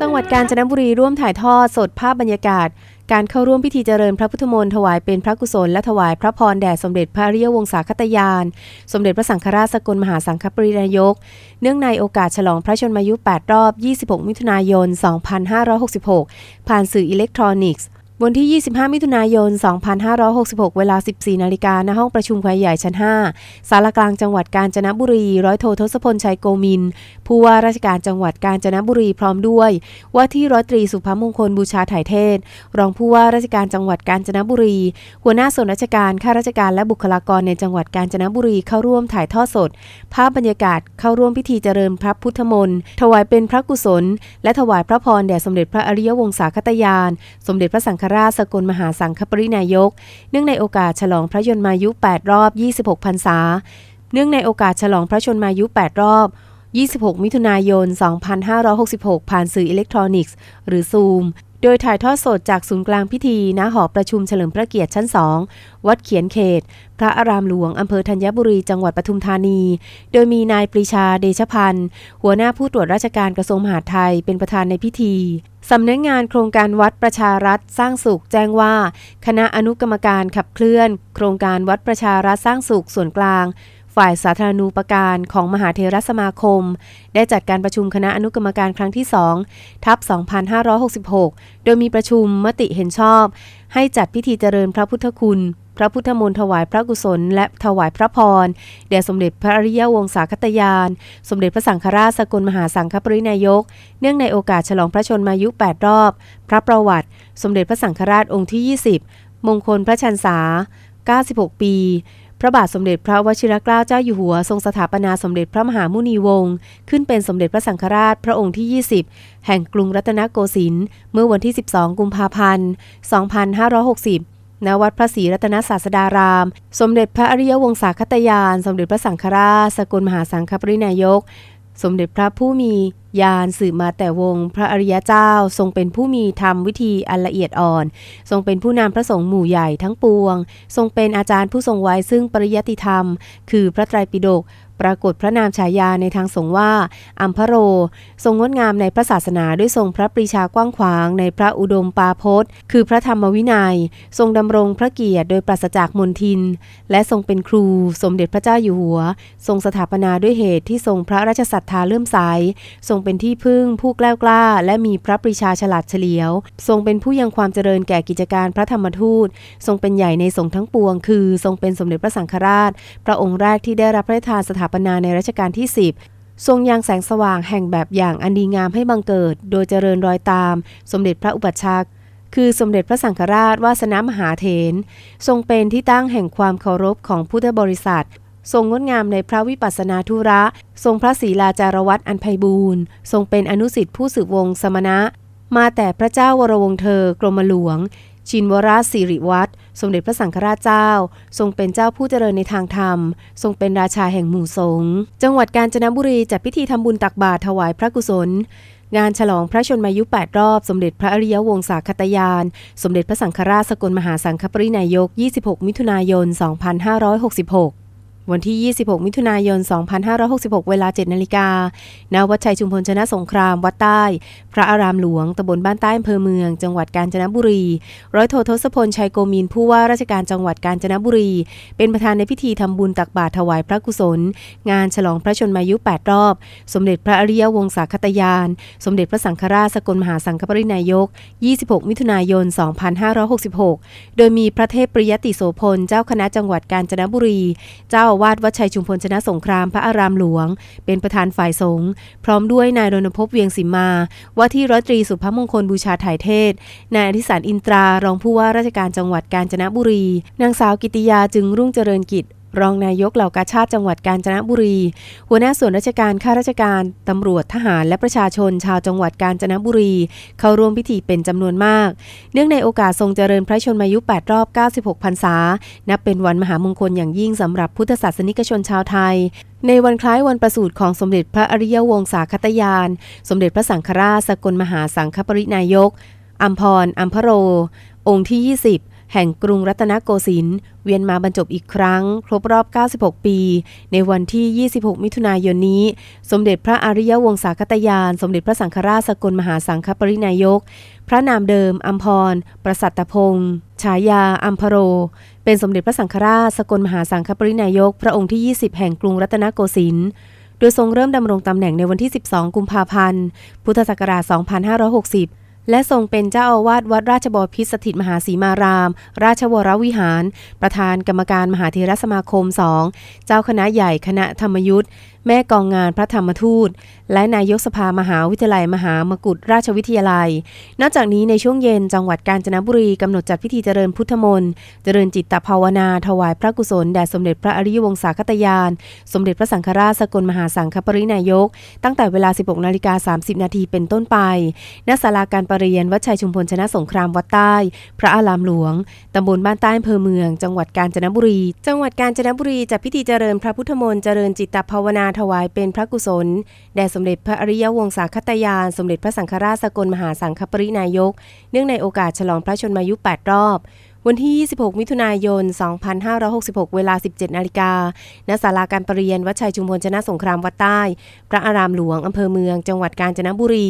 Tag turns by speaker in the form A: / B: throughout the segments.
A: จังหวัดกาญจนบุรีร่วมถ่ายทอดสดภาพบรรยากาศ การเข้าร่วมพิธีเจริญพระพุทธมนต์ถวายเป็นพระกุศลและถวายพระพรแด่สมเด็จพระอริยวงศาคตยาน สมเด็จพระสังฆราชสกลมหาสังฆปรินายก เนื่องในโอกาสฉลองพระชนมายุ 8 รอบ 26 มิถุนายน 2566 ผ่านสื่ออิเล็กทรอนิกส์วันที่ 25 มิถุนายน 2566 เวลา 14 นาฬิกาณห้องประชุมควใหญ่ชั้น 5 สารกลางจังหวัดกาญจนบุรี ร้อยโททศพลชัยโกมิน ผู้ว่าราชการจังหวัดกาญจนบุรีพร้อมด้วย ว่าที่ร้อยตรีสุภมงคลบูชาถ่ายเทศ รองผู้ว่าราชการจังหวัดกาญจนบุรี หัวหน้าส่วนราชการข้าราชการและบุคลากรในจังหวัดกาญจนบุรีเข้าร่วมถ่ายทอดสด ภาพบรรยากาศเข้าร่วมพิธีเจริญพระพุทธมนต์ถวายเป็นพระกุศล และถวายพระพรแด่สมเด็จพระอริยวงศาคตยาน สมเด็จพระสังฆราชสกลมหาสังฆปรินายก เนื่องในโอกาสฉลองพระยนมายุ 8 รอบ 26 พรรษา เนื่องในโอกาสฉลองพระชนมายุ 8 รอบ 26 มิถุนายน 2566 ผ่านสื่ออิเล็กทรอนิกส์ หรือซูม โดยถ่ายทอดสดจากศูนย์กลางพิธีณหอประชุมเฉลิมพระเกียรติชั้น 2 วัดเขียนเขต พระอารามหลวง อำเภอธัญบุรี จังหวัดปทุมธานี โดยมีนายปรีชาเดชพันธ์ หัวหน้าผู้ตรวจราชการกระทรวงมหาดไทย เป็นประธานในพิธีสำนักงานโครงการวัดประชารัฐสร้างสุข แจ้งว่า คณะอนุกรรมการขับเคลื่อน โครงการวัดประชารัฐสร้างสุขส่วนกลาง ฝ่ายสาธารณูปการของมหาเทรสมาคม ได้จัดการประชุมคณะอนุกรรมการครั้งที่ 2 ทับ 2566 โดยมีประชุมมติเห็นชอบ ให้จัดพิธีเจริญพระพุทธคุณ พระพุทธมนต์ถวายพระกุศล และถวายพระพรแด่สมเด็จพระอริยวงศาคตยาน สมเด็จพระสังฆราชสกลมหาสังฆปรินายก เนื่องในโอกาสฉลองพระชนมายุ 8 รอบ พระประวัติ สมเด็จพระสังฆราชองค์ที่ 20 มงคลพระชันษา 96 ปี พระบาทสมเด็จพระวชิรเกล้าเจ้าอยู่หัว ทรงสถาปนาสมเด็จพระมหามุนีวงศ์ขึ้นเป็นสมเด็จพระสังฆราชพระองค์ที่ 20 แห่งกรุงรัตนโกสินทร์เมื่อวันที่ 12 กุมภาพันธ์ 2560ณวัดพระศรีรัตนศาสดาราม สมเด็จพระอริยวงศาคตยาน สมเด็จพระสังฆราช สกลมหาสังฆปรินายก สมเด็จพระผู้มียานสืบมาแต่วงพระอริยเจ้า ทรงเป็นผู้มีธรรมวิธีอันละเอียดอ่อน ทรงเป็นผู้นำพระสงฆ์หมู่ใหญ่ทั้งปวง ทรงเป็นอาจารย์ผู้ทรงไว้ซึ่งปริยัติธรรม คือพระไตรปิฎก ปรากฏพระนามฉายาในทางสงฆ์ว่าอัมพโร ทรงงดงามในพระศาสนาด้วยทรงพระปรีชากว้างขวางในพระอุดมปาพจน์ คือพระธรรมวินัย ทรงดำรงพระเกียรติโดยปราศจากมนทิน และทรงเป็นครู สมเด็จพระเจ้าอยู่หัว ทรงสถาปนาด้วยเหตุที่ทรงพระราชศรัทธาเลื่อมใส ทรงเป็นที่พึ่งผู้กล้ากล้า และมีพระปรีชาฉลาดเฉลียว ทรงเป็นผู้ยังความเจริญแก่กิจการพระธรรมทูต ทรงเป็นใหญ่ในสงฆ์ทั้งปวง คือ ทรงเป็นสมเด็จพระสังฆราช พระองค์แรกที่ได้รับพระราชทานสถาปนาในรัชกาลที่ 10 ทรงยังแสงสว่างแห่งแบบอย่างอันดีงามให้บังเกิด โดยเจริญรอยตาม สมเด็จพระอุปัชฌาย์คือสมเด็จพระสังฆราชวาสนมหาเถรทรงเป็นที่ตั้งแห่งความเคารพของพุทธบริษัททรงงดงามในพระวิปัสสนาธุระ ทรงพระศรีลาจารวัตรอันไพบูรณ์ทรงเป็นอนุสิทธิผู้สืบวงศ์สมณะ มาแต่พระเจ้าวรวงเธอกรมหลวง ชินวราสิริวัตร สมเด็จพระสังฆราชเจ้า ทรงเป็นเจ้าผู้เจริญในทางธรรม ทรงเป็นราชาแห่งหมู่สงฆ์จังหวัดกาญจนบุรีจัดพิธีทำบุญตักบาตรถวายพระกุศล งานฉลองพระชนมายุ 8 รอบ สมเด็จพระอริยวงศาคตยาน สมเด็จพระสังฆราชสกลมหาสังฆปรินายก 26 มิถุนายน 2566 วันที่ 26 มิถุนายน 2566 เวลา 7 นาฬิกา ณ วัดชัยชุมพลชนะสงคราม วัดใต้ พระอารามหลวง ตำบลบ้านใต้อำเภอเมือง จังหวัดกาญจนบุรี ร้อยโททศพล ชัยโกมีนผู้ว่าราชการจังหวัดกาญจนบุรี เป็นประธานในพิธีทำบุญตักบาตรถวายพระกุศล งานฉลองพระชนมายุ 8 รอบ สมเด็จพระอริยวงศาคตยาน สมเด็จพระสังฆราชสกลมหาสังฆปรินายก 26 มิถุนายน 2566 โดยมีพระเทพปริยติโสพล เจ้าคณะจังหวัดกาญจนบุรี เจ้าอาวาสวัดชัยชุมพลชนะสงครามพระอารามหลวง เป็นประธานฝ่ายสงฆ์พร้อมด้วยนายรณพเวียงสิมมา ว่าที่ร้อยตรีสุภมงคลบูชาถ่ายเทศ นายอธิสารอินตรารองผู้ว่าราชการจังหวัดกาญจนบุรี นางสาวกิติยาจึงรุ่งเจริญกิจ รองนายกเหล่ากาชาติจังหวัดกาญจนบุรี หัวหน้าส่วนราชการข้าราชการตำรวจทหารและประชาชนชาวจังหวัดกาญจนบุรี เข้าร่วมพิธีเป็นจำนวนมาก เนื่องในโอกาสทรงเจริญพระชนมายุ 8 รอบ 96 พรรษา นับเป็นวันมหามงคลอย่างยิ่งสำหรับพุทธศาสนิกชนชาวไทยในวันคล้ายวันประสูติของสมเด็จพระอริยวงศาคตยาน สมเด็จพระสังฆราชสกลมหาสังฆปรินายก อัมพร อัมพโร องค์ที่ 20 แห่งกรุงรัตนโกสินทร์เวียนมาบรรจบอีกครั้ง ครบรอบ 96 ปี ในวันที่ 26 มิถุนายนนี้ สมเด็จพระอริยวงศาคตยาน สมเด็จพระสังฆราชสกลมหาสังฆปรินายก พระนามเดิมอัมพร ประสัตตพงศ์ฉายาอัมพโร เป็นสมเด็จพระสังฆราชสกลมหาสังฆปรินายก พระองค์ที่ 20 แห่งกรุงรัตนโกสินทร์โดยทรงเริ่มดำรงตำแหน่งในวันที่ 12 กุมภาพันธ์ พุทธศักราช 2560 และทรงเป็นเจ้าอาวาสวัดราชบพิตรสถิตมหาสีมาราม ราชวรวิหาร ประธานกรรมการมหาเทรสมาคมสองเจ้าคณะใหญ่คณะธรรมยุทธ์ แม่กองงานพระธรรมทูต และนายกสภามหาวิทยาลัยมหามกุฏราชวิทยาลัย นอกจากนี้ในช่วงเย็นจังหวัดกาญจนบุรีกำหนดจัดพิธีเจริญพุทธมนต์ เจริญจิตตภาวนา ถวายพระกุศลแด่สมเด็จพระอริยวงศาคตยาน สมเด็จพระสังฆราชสกลมหาสังฆปรินายก ตั้งแต่เวลา 16นาฬิกา30 นาทีเป็นต้นไป ณ ศาลาการประเรียนวัดชัยชุมพลชนะสงครามวัดใต้ พระอารามหลวง ตำบลบ้านใต้อำเภอเมือง จังหวัดกาญจนบุรี จังหวัดกาญจนบุรีจัดพิธีเจริญพระพุทธมนต์ เจริญจิตตภาวนาถวายเป็นพระกุศล แด่สมเด็จพระอริยวงศาคตยาน สมเด็จพระสังฆราชสกลมหาสังฆปรินายก เนื่องในโอกาสฉลองพระชนมายุ 8 รอบ วันที่ 26 มิถุนายน 2566 เวลา 17 นาฬิกา ณ ศาลาการประเรียน วัดชัยชุมพลชนะสงครามวัดใต้ พระอารามหลวง อำเภอเมือง จังหวัดกาญจนบุรี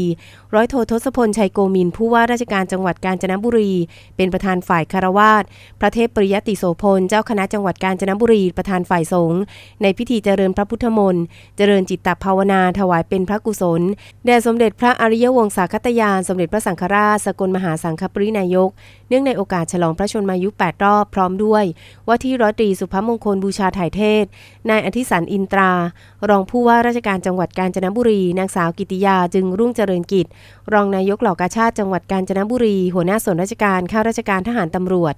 A: ร้อยโททศพล ชัยโกมิน ผู้ว่าราชการจังหวัดกาญจนบุรี เป็นประธานฝ่ายคารวาสพระเทพปริยติโสพล เจ้าคณะจังหวัดกาญจนบุรี ประธานฝ่ายสงฆ์ ในพิธีเจริญพระพุทธมนต์ เจริญจิตตภาวนา ถวายเป็นพระกุศล แด่สมเด็จพระอริยวงศาคตยาน สมเด็จพระสังฆราช สกลมหาสังฆปรินายก เนื่องในโอกาสฉลองพระชนมายุ 8 รอบพร้อมด้วย ว่าที่ร้อยตรีสุภมงคลบูชาถ่ายเทศ นายอธิสันอินตรา รองผู้ว่าราชการจังหวัดกาญจนบุรี นางสาวกิติยาจึงรุ่งเจริญกิจ รองนายกเหล่ากาชาติจังหวัดกาญจนบุรี หัวหน้าส่วนราชการข้าราชการทหารตำรวจ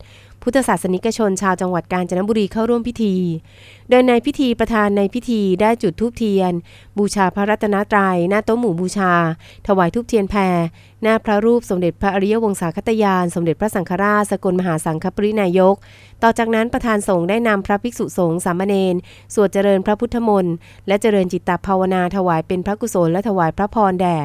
A: พุทธศาสนิกชนชาวจังหวัดกาญจนบุรีเข้าร่วมพิธี โดยในพิธีประธานในพิธีได้จุดธูปเทียน บูชาพระรัตนตรัยหน้าโต๊ะหมู่บูชา ถวายธูปเทียนแพรหน้าพระรูปสมเด็จพระอริยวงศาคตยาน สมเด็จพระสังฆราชสกลมหาสังฆปรินายกต่อจากนั้นประธานสงฆ์ได้นำพระภิกษุสงฆ์สามเณรสวดเจริญพระพุทธมนต์และเจริญจิตตภาวนาถวายเป็นพระกุศลและถวายพระพรแด่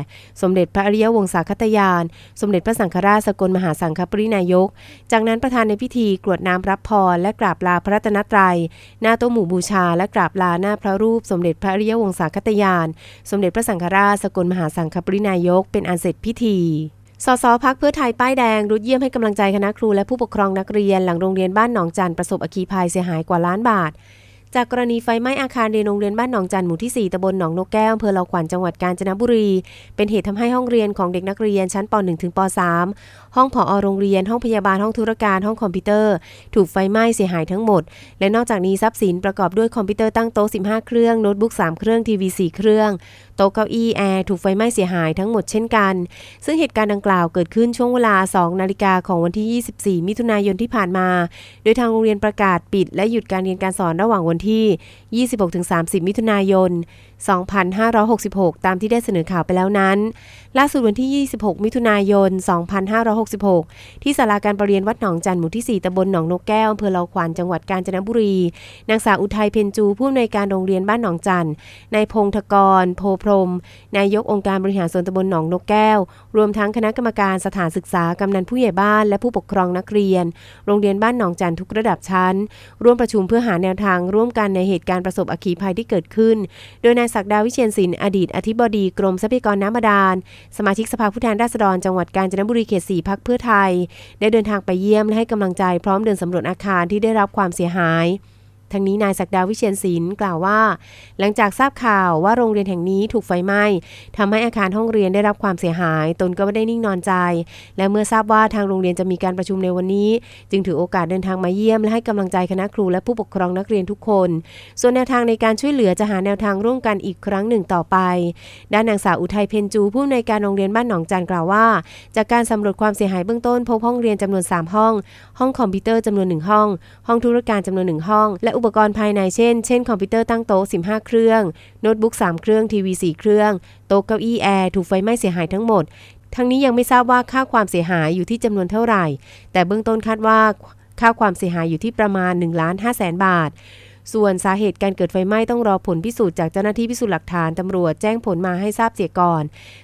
A: สมเด็จพระอริยวงศาคตยาน สมเด็จพระสังฆราชสกลมหาสังฆปรินายก จากนั้นประธานในพิธีกรวดน้ำรับพรและกราบลาพระรัตนตรัย หน้าโต๊ะหมู่บูชา และกราบลาหน้าพระรูป สมเด็จพระอริยวงศาคตยาน สมเด็จพระสังฆราชสกลมหาสังฆปรินายก เป็นอันเสร็จพิธี สสพักเพื่อไทยป้ายแดงรุดเยี่ยมให้กำลังใจคณะครูและผู้ปกครองนักเรียนหลังโรงเรียนบ้านหนองจันประสบอัคคีภัยเสียหายกว่าล้านบาท จากกรณีไฟไหม้อาคารเรียนโรงเรียนบ้านหนองจันหมู่ที่ 4ตำบลหนองนกแก้วอำเภอเลาขวัญจังหวัดกาญจนบุรี เป็นเหตุทำให้ห้องเรียนของเด็กนักเรียนชั้นป .1 ถึงป .3 ห้องผอโรงเรียนห้องพยาบาลห้องธุรการห้องคอมพิวเตอร์ ถูกไฟไหม้เสียหายทั้งหมด และนอกจากนี้ทรัพย์สินประกอบด้วยคอมพิวเตอร์ตั้งโต๊ะ15 เครื่องโน้ตบุ๊ก3เครื่องทีวี4เครื่อง ต๊ะเก้าอี้แอร์ถูกไฟไหม้เสียหายทั้งหมดเช่นกัน ซึ่งเหตุการณ์ดังกล่าวเกิดขึ้นช่วงเวลา 2 นาฬิกาของวันที่ 24 มิถุนายนที่ผ่านมา โดยทางโรงเรียนประกาศปิด และหยุดการเรียนการสอนระหว่างวันที่ 26-30 มิถุนายน 2566 ตามที่ได้เสนอข่าวไปแล้วนั้น ล่าสุดวันที่ 26 มิถุนายน 2566 ที่ศาลาการประเรียนวัดหนองจันทร์หมู่ที่ 4ตำบลหนองนกแก้วอำเภอเลาขวัญจังหวัดกาญจนบุรี นางสาวอุทัยเพ็ญจูผู้อำนวยการโรงเรียนบ้านหนองจันนายพงศกรโพพรม นายกองค์การบริหารส่วนตำบลหนองนกแก้ว รวมทั้งคณะกรรมการสถานศึกษากำนันผู้ใหญ่บ้านและผู้ปกครองนักเรียน โรงเรียนบ้านหนองจันทร์ทุกระดับชั้น ร่วมประชุมเพื่อหาแนวทางร่วมกันในเหตุการณ์ประสบอัคคีภัยที่เกิดขึ้น โดยนายศักดาวิเชียนศิลป์อดีตอธิบดีกรมทรัพยากรน้ำบาดาล สมาชิกสภาผู้แทนราษฎรจังหวัดกาญจนบุรีเขต4พักเพื่อไทย ได้เดินทางไปเยี่ยมและให้กำลังใจพร้อมเดินสำรวจอาคารที่ได้รับความเสียหาย ทั้งนี้นายศักดาวิเชียนศิลป์กล่าวว่า หลังจากทราบข่าวว่าโรงเรียนแห่งนี้ถูกไฟไหม้ทำให้อาคารห้องเรียนได้รับความเสียหาย ตนก็ไม่ได้นิ่งนอนใจ และเมื่อทราบว่าทางโรงเรียนจะมีการประชุมในวันนี้ จึงถือโอกาสเดินทางมาเยี่ยมและให้กำลังใจคณะครูและผู้ปกครองนักเรียนทุกคน ส่วนแนวทางในการช่วยเหลือจะหาแนวทางร่วมกันอีกครั้งหนึ่งต่อไป ด้านนางสาวอุทัยเพ็ญจูผู้อำนวยการโรงเรียนบ้านหนองจันกล่าวว่า จากการสำรวจความเสียหายเบื้องต้นพบห้องเรียนจำนวน 3 ห้อง ห้องคอมพิวเตอร์จำนวน 1 ห้อง ห้องธุรการจำนวน 1 ห้อง และอุปกรณ์ภายในเช่น เช่นคอมพิวเตอร์ตั้งโต๊ะ 15 เครื่อง โน้ตบุ๊ก 3 เครื่อง ทีวี 4 เครื่อง โต๊ะเก้าอี้แอร์ ถูกไฟไหม้เสียหายทั้งหมด ทั้งนี้ยังไม่ทราบว่าค่าความเสียหายอยู่ที่จำนวนเท่าไหร่ แต่เบื้องต้นคาดว่าค่าความเสียหายอยู่ที่ประมาณ1ล้าน5แสนบาท ส่วนสาเหตุการเกิดไฟไหม้ต้องรอผลพิสูจน์จากเจ้าหน้าที่พิสูจน์หลักฐานตำรวจแจ้งผลมาให้ทราบเสียก่อน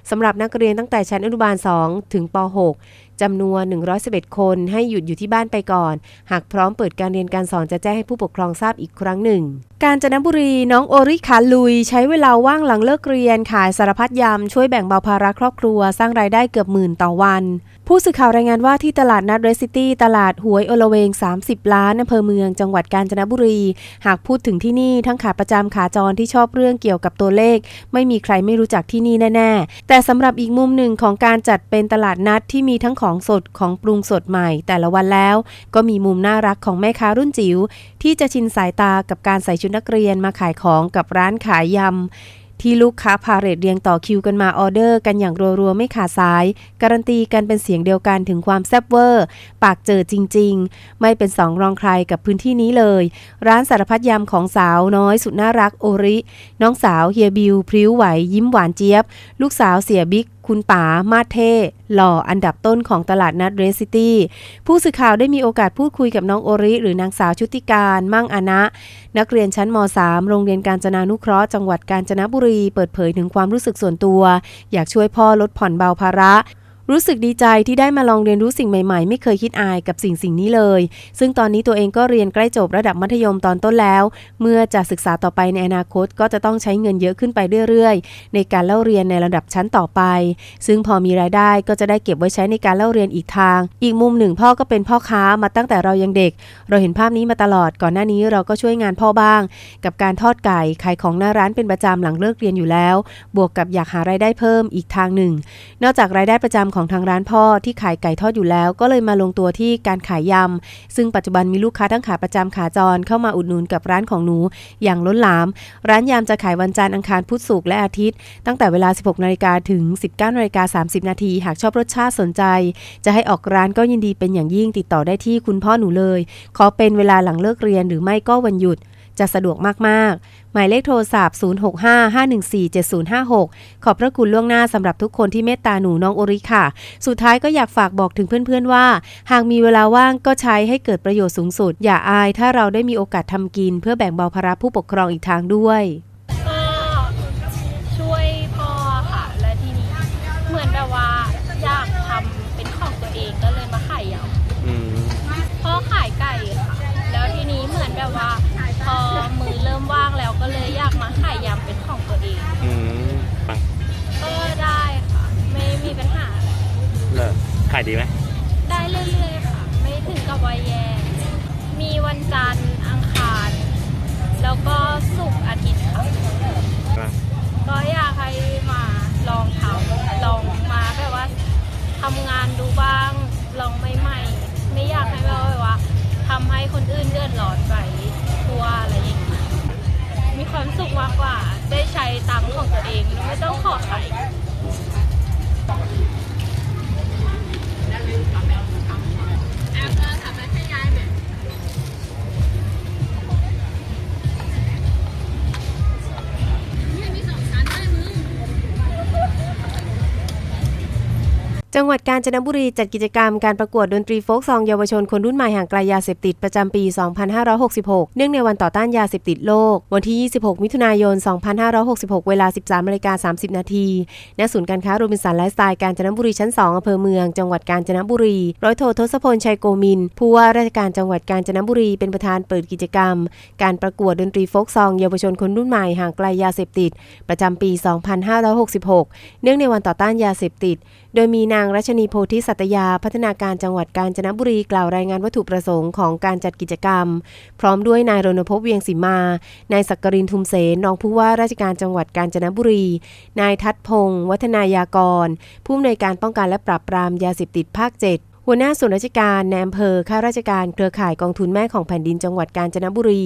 A: สำหรับนักเรียนตั้งแต่ชั้นอนุบาล 2 ถึงป .6 จำนวน 111 คนให้หยุดอยู่ที่บ้านไปก่อน หากพร้อมเปิดการเรียนการสอนจะแจ้งให้ผู้ปกครองทราบอีกครั้งหนึ่ง กาญจนบุรีน้องโอริขาลุย ใช้เวลาว่างหลังเลิกเรียนขายสารพัดยำช่วยแบ่งเบาภาระครอบครัว สร้างรายได้เกือบหมื่นต่อวัน ผู้สื่อข่าวรายงานว่าที่ตลาดนัดเรสซิตี้ตลาดหวยโอละเวง 30 ล้านอำเภอเมืองจังหวัดกาญจนบุรี หากพูดถึงที่นี่ทั้งขาประจำขาจรที่ชอบเรื่องเกี่ยวกับตัวเลข ไม่มีใครไม่รู้จักที่นี่แน่ ๆ แต่สำหรับอีกมุมหนึ่งของการจัดเป็นตลาดนัดที่มีทั้งของของสดของปรุงสดใหม่แต่ละวันแล้ว ก็มีมุมน่ารักของแม่ค้ารุ่นจิ๋วที่จะชินสายตากับการใส่ชุดนักเรียนมาขายของกับร้านขายยำที่ลูกค้าพาเรดเรียงต่อคิวกันมาออเดอร์กันอย่างรัวๆ ไม่ขาดสาย การันตีกันเป็นเสียงเดียวกันถึงความแซ่บเวอร์ ปากเจอจริงๆ ไม่เป็นสองรองใครกับพื้นที่นี้เลย ร้านสารพัดยำของสาวน้อยสุดน่ารักโอริ น้องสาวเฮียบิวพริ้วไหวยิ้มหวานเจี๊ยบ ลูกสาวเสียบิ๊ก คุณป๋ามาเท่หล่ออันดับต้นของตลาดนัดเรสซิตี้ ผู้สื่อข่าวได้มีโอกาสพูดคุยกับน้องโอริ หรือนางสาวชุติการมั่งอานะ นักเรียนชั้นม .3 โรงเรียนการจนานุเคราะห์จังหวัดกาญจนบุรี เปิดเผยถึงความรู้สึกส่วนตัว อยากช่วยพ่อลดผ่อนเบาภาระ รู้สึกดีใจที่ได้มาลองเรียนรู้สิ่งใหม่ๆ ไม่เคยคิดอายกับสิ่งสิ่งนี้เลย ซึ่งตอนนี้ตัวเองก็เรียนใกล้จบระดับมัธยมตอนต้นแล้ว เมื่อจะศึกษาต่อไปในอนาคตก็จะต้องใช้เงินเยอะขึ้นไปเรื่อยๆ ในการเล่าเรียนในระดับชั้นต่อไป ซึ่งพอมีรายได้ก็จะได้เก็บไว้ใช้ในการเล่าเรียนอีกทาง อีกมุมหนึ่งพ่อก็เป็นพ่อค้ามาตั้งแต่เรายังเด็ก เราเห็นภาพนี้มาตลอดก่อนหน้านี้เราก็ช่วยงานพ่อบ้าง กับการทอดไก่ขายของหน้าร้านเป็นประจำหลังเลิกเรียนอยู่แล้ว บวกกับอยากหารายได้เพิ่มอีกทางหนึ่ง นอกจากรายได้ประจำของทางร้านพ่อที่ขายไก่ทอดอยู่แล้ว ก็เลยมาลงตัวที่การขายยำ ซึ่งปัจจุบันมีลูกค้าทั้งขาประจำขาจรเข้ามาอุดหนุนกับร้านของหนู อย่างล้นหลาม ร้านยำจะขายวันจันทร์อังคารพุธศุกร์และอาทิตย์ ตั้งแต่เวลา 16นาฬิกาถึง 19นาฬิกา30 นาที หากชอบรสชาติสนใจ จะให้ออกร้านก็ยินดีเป็นอย่างยิ่งติดต่อได้ที่คุณพ่อหนูเลย ขอเป็นเวลาหลังเลิกเรียนหรือไม่ก็วันหยุด จะสะดวกมาก ๆ หมายเลขโทรศัพท์ 0655147056 ขอบพระคุณล่วงหน้าสำหรับทุกคนที่เมตตาหนูน้องโอริค่ะ สุดท้ายก็อยากฝากบอกถึงเพื่อน ๆ ว่า หากมีเวลาว่างก็ใช้ให้เกิดประโยชน์สูงสุด อย่าอายถ้าเราได้มีโอกาสทำกิน เพื่อแบ่งเบาภาระผู้ปกครองอีกทางด้วย
B: ขายดีไห
C: ม
B: ได้เรื่อยๆค่ะ ไม่ถึงกับว่าแย่มีวันจันทร์อังคาร แล้วก็ศุกร์อาทิตย์ค่ะ
C: ครับ
B: ก็อยากให้มาลองทำลองมาแบบว่าทำงานดูบ้าง ลองใหม่ๆ ไม่อยากให้แบบว่าทำให้คนอื่นเดือดร้อนไปทัวอะไรอย่างเงี้ยมีความสุขมากกว่า ได้ใช้ตังค์ของตัวเอง ไม่ต้องขอใคร
C: อ
A: จังหวัดกาญจนบุรีจัดกิจกรรมการประกวดดนตรีโฟกซองเยาวชนคนรุ่นใหม่ห่างไกลยาเสพติดประจำปี 2566 เนื่องในวันต่อต้านยาเสพติดโลก วันที่ 26 มิถุนายน 2566 เวลา 13นาฬิกา30 นาทีณศูนย์การค้าโรบินสันไลฟ์สไตล์กาญจนบุรีชั้น 2อำเภอเมือง จังหวัดกาญจนบุรี ร้อยโททศพลชัยโกมิน ผู้ว่าราชการจังหวัดกาญจนบุรีเป็นประธานเปิดกิจกรรม การประกวดดนตรีโฟกซองเยาวชนคนรุ่นใหม่ห่างไกลยาเสพติด ประจำปี 2566 เนื่องในวันต่อต้านยาเสพติด โดยมีนางรัชนีโพธิสัตยาพัฒนาการจังหวัดกาญจนบุรีกล่าวรายงานวัตถุประสงค์ของการจัดกิจกรรม พร้อมด้วยนายรณพพเวียงศิมา นายสักกรินทุมเสนรองผู้ว่าราชการจังหวัดกาญจนบุรี นายทัดพงศ์วัฒนายากร ผู้อำนวยการป้องกันและปราบปรามยาเสพติดภาค 7 หัวหน้าส่วนราชการในอำเภอข้าราชการเครือข่ายกองทุนแม่ของแผ่นดินจังหวัดกาญจนบุรี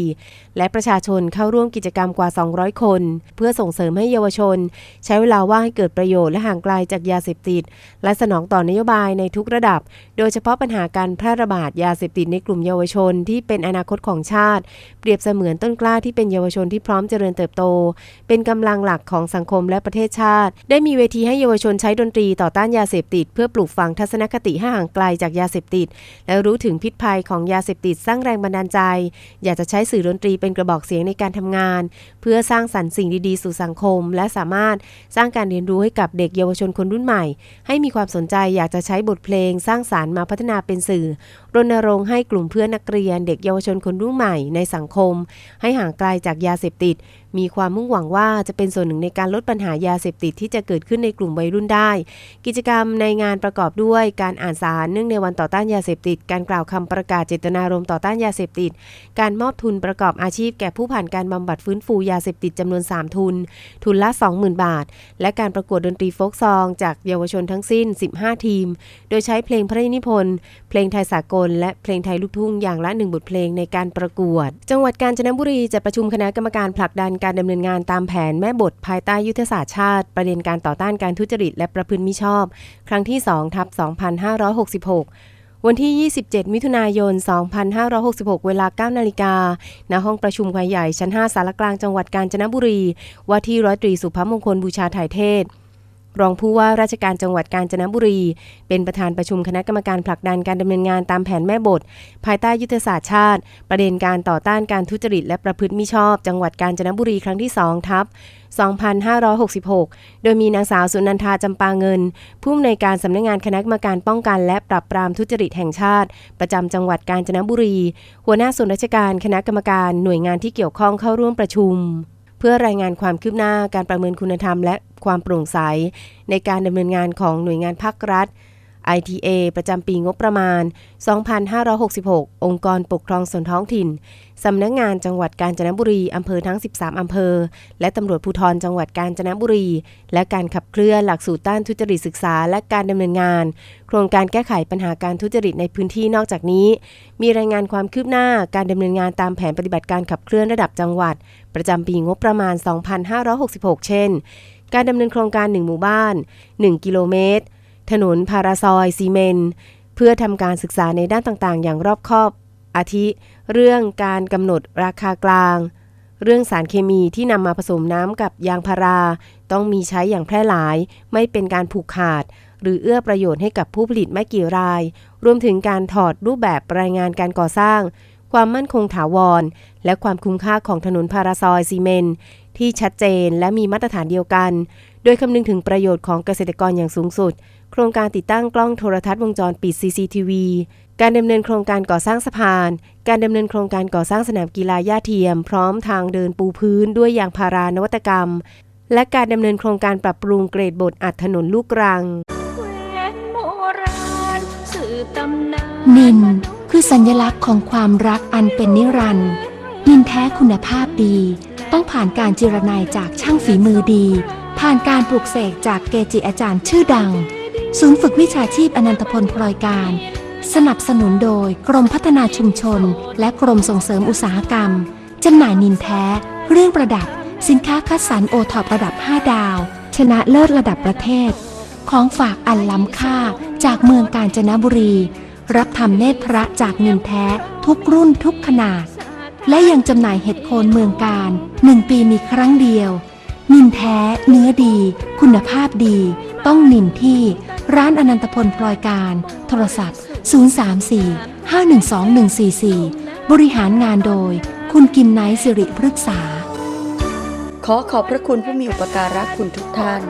A: และประชาชนเข้าร่วมกิจกรรมกว่า 200 คน เพื่อส่งเสริมให้เยาวชน ใช้เวลาว่างให้เกิดประโยชน์และห่างไกลจากยาเสพติด และสนองต่อนโยบายในทุกระดับ โดยเฉพาะปัญหาการแพร่ระบาดยาเสพติดในกลุ่มเยาวชนที่เป็นอนาคตของชาติ เปรียบเสมือนต้นกล้าที่เป็นเยาวชนที่พร้อมเจริญเติบโต เป็นกำลังหลักของสังคมและประเทศชาติ ได้มีเวทีให้เยาวชนใช้ดนตรีต่อต้านยาเสพติด เพื่อปลูกฝังทัศนคติให้ห่างไกลจากยาเสพติด และรู้ถึงพิษภัยของยาเสพติดสร้างแรงบันดาลใจ อยากจะใช้สื่อดนตรีเป็นกระบอกเสียงในการทำงาน เพื่อสร้างสรรค์สิ่งดีๆ สู่สังคม และสามารถสร้างการเรียนรู้ให้กับเด็กเยาวชนคนรุ่นใหม่ ให้มีความสนใจอยากจะใช้บทเพลงสร้างสารรค์มาพัฒนาเป็นสื่อรณรงค์ให้กลุ่มเพื่อนนักเรียนเด็กเยาวชนคนรุ่นใหม่ในสังคม ให้ห่างไกลจากยาเสพติด มีความมุ่งหวังว่าจะเป็นส่วนหนึ่งในการลดปัญหายาเสพติดที่จะเกิดขึ้นในกลุ่มวัยรุ่นได้ กิจกรรมในงานประกอบด้วยการอ่านสารเนื่องในวันต่อต้านยาเสพติด การกล่าวคำประกาศเจตนารมณ์ต่อต้านยาเสพติด การมอบทุนประกอบอาชีพแก่ผู้ผ่านการบำบัดฟื้นฟูยาเสพติดจำนวน 3 ทุน ทุนละ 20,000 บาท และการประกวดดนตรีโฟกซอง จากเยาวชนทั้งสิ้น 15 ทีม โดยใช้เพลงพระนิพนธ์เพลงไทยสากลและเพลงไทยลูกทุ่งอย่างละหนึ่งบทเพลงในการประกวด จังหวัดกาญจนบุรีจะประชุมคณะกรรมการผลักดันการดำเนินงานตามแผนแม่บทภายใต้ยุทธศาสตร์ชาติ ประเด็นการต่อต้านการทุจริตและประพฤติมิชอบ ครั้งที่2ทับ2566 วันที่ 27 มิถุนายน 2566 เวลา 9 นาฬิกาณห้องประชุมขายใหญ่ชั้น 5 สารกลางจังหวัดกาญจนบุรี ว่าที่ร้อยตรีสุภมงคลบูชาถ่ายเทศ รองผู้ว่าราชการจังหวัดกาญจนบุรี เป็นประธานประชุมคณะกรรมการผลักดันการดำเนินงานตามแผนแม่บท ภายใต้ยุทธศาสตร์ชาติ ประเด็นการต่อต้านการทุจริตและประพฤติมิชอบ จังหวัดกาญจนบุรีครั้งที่2ทับ2566 โดยมีนางสาวสุนันทาจำปาเงิน ผู้อำนวยการสำนักงานคณะกรรมการป้องกันและปราบปรามทุจริตแห่งชาติ ประจำจังหวัดกาญจนบุรี หัวหน้าส่วนราชการคณะกรรมการหน่วยงานที่เกี่ยวข้องเข้าร่วมประชุม เพื่อรายงานความคืบหน้าการประเมินคุณธรรม และความโปร่งใส ในการดำเนินงานของหน่วยงานภาครัฐ ITA ประจำปีงบประมาณ 2566 องค์กรปกครองส่วนท้องถิ่น สำนักงานจังหวัดกาญจนบุรี อำเภอทั้ง 13 อำเภอ และตำรวจภูธรจังหวัดกาญจนบุรี และการขับเคลื่อนหลักสูตรต้านทุจริตศึกษา และการดำเนินงาน โครงการแก้ไขปัญหาการทุจริตในพื้นที่นอกจากนี้ มีรายงานความคืบหน้าการดำเนินงานตามแผนปฏิบัติการขับเคลื่อนระดับจังหวัด ประจำปีงบประมาณ 2566 เช่น การดำเนินโครงการ 1 หมู่บ้าน 1 กิโลเมตร ถนนพาราซอยซีเมน เพื่อทำการศึกษาในด้านต่างๆ อย่างรอบคอบ อาทิ เรื่องการกำหนดราคากลาง เรื่องสารเคมีที่นำมาผสมน้ำกับยางพารา ต้องมีใช้อย่างแพร่หลาย ไม่เป็นการผูกขาด หรือเอื้อประโยชน์ให้กับผู้ผลิตไม่กี่ราย รวมถึงการถอดรูปแบบรายงานการก่อสร้าง ความมั่นคงถาวร และความคุ้มค่าของถนนพาราซอยซีเมนที่ชัดเจนและมีมาตรฐานเดียวกัน โดยคำนึงถึงประโยชน์ของเกษตรกรอย่างสูงสุด โครงการติดตั้งกล้องโทรทัศน์วงจรปิด CCTV การดำเนินโครงการก่อสร้างสะพาน การดำเนินโครงการก่อสร้างสนามกีฬาหญ้าเทียม พร้อมทางเดินปูพื้นด้วยยางพารานวัตกรรม และการดำเนินโครงการปรับปรุงเกรดบทอัดถนนลูกรัง
D: นินคือสัญลักษณ์ของความรักอันเป็นนิรันดร์นินแท้คุณภาพดี ต้องผ่านการเจรนายจากช่างฝีมือดี ผ่านการปลูกเสกจากเกจิอาจารย์ชื่อดัง ศูนย์ฝึกวิชาชีพอนันตพลพลอยการ สนับสนุนโดยกรมพัฒนาชุมชน และกรมส่งเสริมอุตสาหกรรม จำหน่ายนินแท้ เรื่องประดับ สินค้าคัดสรรโอทอประดับ 5 ดาว ชนะเลิศระดับประเทศ ของฝากอันล้ำค่าจากเมืองกาญจนบุรี รับทำเนตรพระจากนินแท้ ทุกรุ่นทุกขนาด และยังจำหน่ายเห็ดโคนเมืองการหนึ่งปีมีครั้งเดียวนินแท้ เนื้อดี คุณภาพดี ต้องนินที่ ร้านอนันตพลพลอยการ โทรศัพท์ 034 512 144 บริหารงานโดย คุณกิมไนท์สิริพฤกษา
E: ขอขอบพระคุณผู้มีอุปการะคุณทุกท่าน